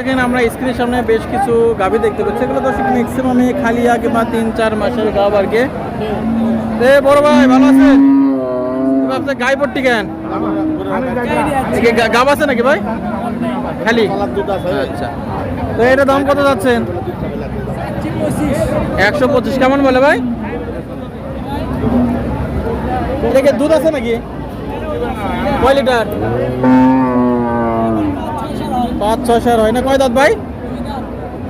দেখেন আমরা স্ক্রিনের সামনে বেশ কিছু গাভি দেখতে পাচ্ছি। এগুলো দর্শক ম্যাক্সিমামে খালিয়া কিংবা তিন, চার মাসের গাভ আর কি। বড় ভাই, ভালো আছেন? আপনার কেন? আছে নাকি ভাই? খালি? আচ্ছা। তো দাম কত যাচ্ছেন? একশো পঁচিশ। কেমন বলে ভাই? দুধ আছে নাকি? কয় লিটার? পাঁচ, ছয় সার হয় না? কয় দাঁত ভাই?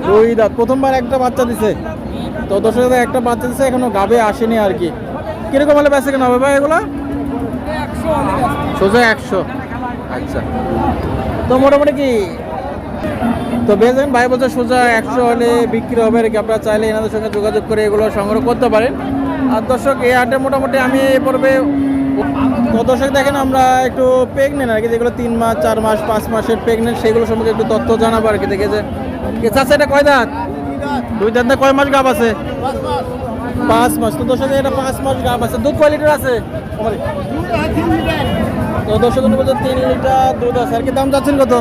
দুই দাঁত। প্রথমবার একটা বাচ্চা দিছে। তো দশের দাঁত একটা বাচ্চা দিছে, এখনও গাবে আসেনি আর কি। কীরকম হলে বেঁচে কেন হবে ভাই এগুলো? সোজা একশো। আচ্ছা। তো মোটামুটি কি? তো বেজেন ভাই বলছে সোজা একশো হলে বিক্রি হবে আর কি। আপনারা চাইলে এনাদের সঙ্গে যোগাযোগ করে এগুলো সংগ্রহ করতে পারেন। আর দর্শক, এই হাটে মোটামুটি আমি পর্বে তো দর্শক দেখেন আমরা একটু প্রেগনেন্ট আর কি যেগুলো তিন মাস চার মাস পাঁচ মাসের প্রেগনেন্ট সেগুলো সম্পর্কে একটু তথ্য জানাব আর কি দেখে যে এটা কয় দাঁত? দুই দাঁত কয় মাস গাব আছে? পাঁচ মাস। তো দর্শক এটা পাঁচ মাস গাব আছে। দুধ কয় লিটার আছে? তো দর্শক বলছে তিন লিটার দুধ আছে। আর কি দাম যাচ্ছেন কত?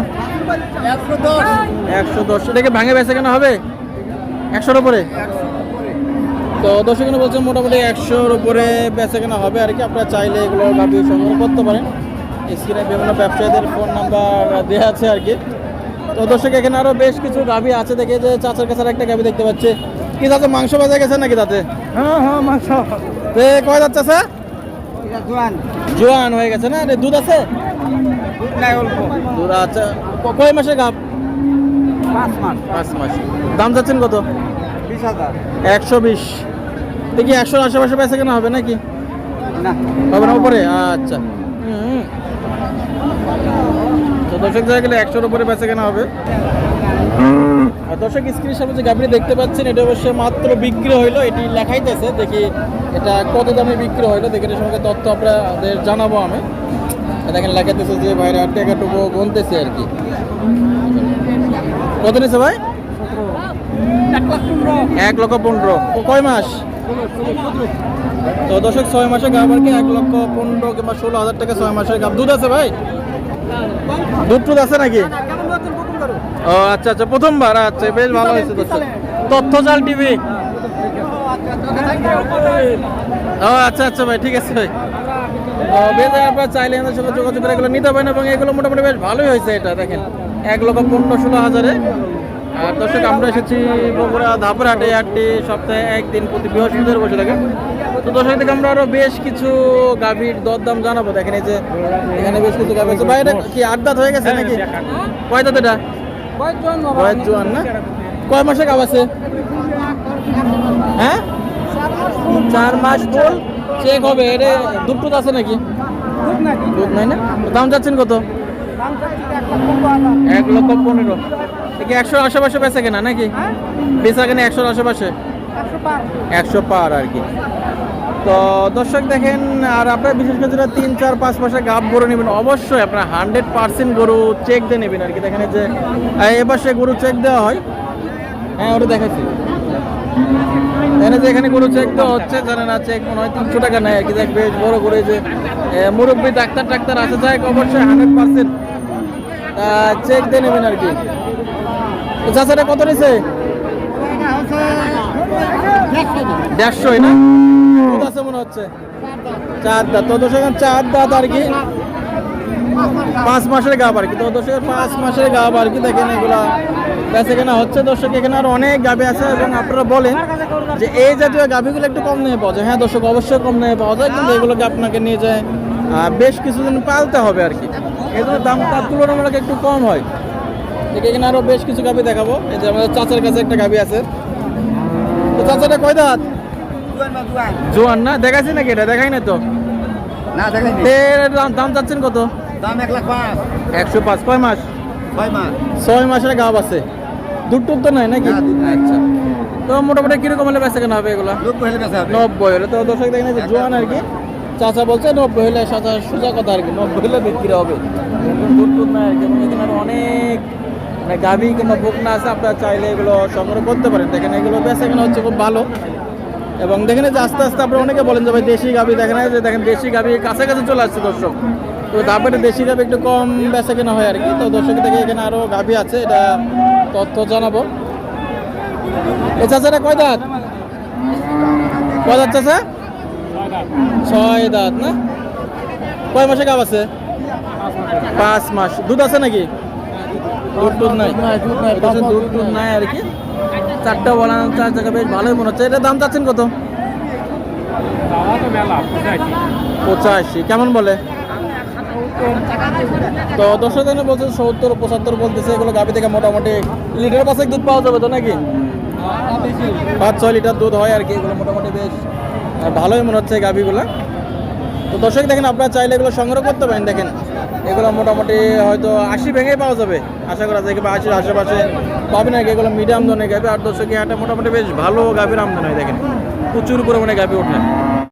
একশো দশ। এটাকে ভাঙে বেচে কেন হবে? একশোর উপরে? তো দর্শক বলছেন মোটামুটি একশোর উপরে বেচে কেনা হবে আর কি আপনারা চাইলে এগুলো গাভি সংগ্রহ করতে পারেন। স্ক্রিনে বিভিন্ন ব্যবসায়ীদের ফোন নাম্বার দেওয়া আছে আর কি। তো দর্শক এখানে আরও বেশ কিছু গাভি আছে দেখে যে চাচার কাছে একটা গাভি দেখতে পাচ্ছে। কি তাতে মাংস বাজা গেছে নাকি তাতে? হ্যাঁ হ্যাঁ মাংস। কয় যাচ্ছে স্যার জোয়ান। জোয়ান হয়ে গেছে না? রে, দুধ আছে? নাই দুধ আছে। কয় মাসে গাভ? পাঁচ মাস। পাঁচ মাস। দাম যাচ্ছেন কত? বিশ হাজার। একশো বিশ। দেখি একশোর আশেপাশে পয়সা কেনা? হবে নাকি? না। হবে না উপরে? আচ্ছা। তো দর্শক জায়গা গেলে একশোর উপরে বেচা কেনা হবে? আর দর্শক স্ক্রিনের সামনে যে গাভীটি দেখতে পাচ্ছেন এটা অবশ্যই মাত্র বিক্রি হইল। এটি লেখাইতেছে দেখি এটা কত দামে বিক্রি হইল। দেখে এটার সঙ্গে তথ্য আপনাদের জানাব আমি। আর দেখেন লেখাইতেছে যে ভাইরা টাকাটুকু গুনতেছে আর কি। কত নিছে ভাই? এক লক্ষ পনেরো। কয় মাস? তো দশক ছয় মাসে গাব আর কি এক লক্ষ পনেরো কিংবা ষোলো হাজার টাকা ছয় মাসের গাব। দুধ আছে ভাই? দুধ টুধ আছে নাকি? ও আচ্ছা আচ্ছা প্রথমবার আচ্ছা বেশ ভালো হয়েছে দর্শক। তথ্য জাল টিভি। ও আচ্ছা আচ্ছা ভাই ঠিক আছে ভাই। বেশ আপনারা চাইলে আমাদের সঙ্গে যোগাযোগ করে এগুলো নিতে পারেন এবং এগুলো মোটামুটি বেশ ভালোই হয়েছে এটা দেখেন। এক লক্ষ পনেরো ষোলো হাজারে। আর দর্শক, আমরা এসেছি বগুড়া এই হাটটি সপ্তাহে একদিন প্রতি বৃহস্পতিবার বসে থাকে। তো দর্শক থেকে আমরা আরও বেশ কিছু গাভীর দরদাম জানাব। দেখেন এই যে, এখানে বেশ কিছু গাভী আছে। ভাই এটা কি আট দাঁত হয়ে গেছে নাকি? কয় দাঁত এটা? কয়েক জোয়ান না? কয় মাসে গাভ আছে? হ্যাঁ? চার মাস ফুল। চেক হবে এটা দুধ আছে নাকি? দুধ নাই না? দাম যাচ্ছেন কত? এক লক্ষ পনেরো। কি একশো আশেপাশে বেচা কেনা নাকি? বেচা কেনা একশোর আশেপাশে? একশো পার। আর কি। তো দর্শক দেখেন আর আপনার বিশেষ করে যেটা তিন চার পাঁচ মাসে গাব গরু নেবেন অবশ্যই আপনার হান্ড্রেড পার্সেন্ট গরু চেক দিয়ে নেবেন আর কি। দেখেন যে আহ, এ পাশে গরু চেক দেওয়া হয়। হ্যাঁ ওটা দেখাচ্ছি এখানে যে এখানে গরু চেক দেওয়া হচ্ছে জানেন না চেক মনে হয় তিনশো টাকা নেয় আর কি। দেখ বেশ বড় করে যে মুরব্বী ডাক্তার টাক্তার আছে। যাই অবশ্যই হান্ড্রেড পার্সেন্ট চেক দিয়ে নেবেন আর কি। তো চাচাটা কত নিছে? দেড়শোই না? আছে মনে হচ্ছে। চার দাঁত। তো দশ চার দাঁত আর কি। পাঁচ মাসের গাব আর কি। তো দর্শকের পাঁচ মাসের গাব আর কি। দেখেন এগুলা বেচে কেনা হচ্ছে। দর্শক, এখানে আর অনেক গাবি আছে এবং আপনারা বলেন যে এই জাতীয় গাবিগুলো একটু কম নিয়ে পাওয়া যায়। হ্যাঁ দর্শক, অবশ্যই কম নিয়ে পাওয়া যায়। কিন্তু এগুলোকে আপনাকে নিয়ে যায় বেশ কিছুদিন পালতে হবে আর কি। এই জন্য দামটা তুলনামূলক একটু কম হয়। এখানে আরও বেশ কিছু গাবি দেখাবো। এই যে আমাদের চাচার কাছে একটা গাবি আছে। তো চাচাটা কয় দাঁত? জোয়ান না দেখাচ্ছি নাকি এটা? দেখাই না তো? না দেখেন এর দাম দাম চাচ্ছেন কত? দাম এক লাখ পাঁচ। একশো পাঁচ। কয় মাস? ছয় মাস। ছয় মাসের গাব আছে। দুধ টুধ তো নাই নাকি? আচ্ছা। তো মোটামুটি কীরকম হলে বেচা কেনা হবে এগুলো? নব্বই হলে তো দর্শক দেখেন জোয়ান আর কি। চাচা বলছে নব্বই হলে সাচা সোজা কথা আর কি, নব্বই হলে বিক্রি হবে। এখানে অনেক মানে গাভি কিংবা বকনা আছে, আপনারা চাইলে এগুলো সংগ্রহ করতে পারেন। দেখেন এগুলো বেচা কেনা হচ্ছে খুব ভালো। এবং দেখেন যে আস্তে আস্তে আপনারা অনেকে বলেন যে ভাই দেশি গাভি, দেখেন যে দেখেন দেশি গাভি কাছাকাছি চলে আসছে দর্শক। তো তারপরে দেশি গাভি একটু কম বেচা কেনা হয় আর কি। তো দর্শক থেকে এখানে আরও গাভি আছে, এটা তথ্য জানাব। এ চাচারা কয় দাঁত? কয় দাঁত চাচা? ছয় দাঁত, না? কয় মাসে গাব আছে? পাঁচ মাস। দুধ আছে নাকি? দুধ টুধ নাই। দুধ নাই আর কি। চারটা বলা চার জায়গা বেশ ভালোই মনে হচ্ছে। এটার দাম চাচ্ছেন কত? পঁচাশি। কেমন বলে? তো দর্শক জনে সত্তর, পঁচাত্তর বলতেছে। এগুলো গাভি থেকে মোটামুটি লিটার পাশে দুধ পাওয়া যাবে তো নাকি? পাঁচ, ছয় লিটার দুধ হয় আর কি। এগুলো মোটামুটি বেশ ভালোই মনে হচ্ছে গাভিগুলো। তো দর্শক দেখেন, আপনারা চাইলে এগুলো সংগ্রহ করতে পারেন, দেখেন। এগুলো মোটামুটি হয়তো আশি ভেঙেই পাওয়া যাবে। আশা করা যায় বা আশির আশেপাশে পাবেন আর কি এগুলো মিডিয়াম ধরনের গাভি। আর দর্শক এটা মোটামুটি বেশ ভালো গাভির আমদানি দেখেন। প্রচুর পরিমাণে গাভি ওঠে।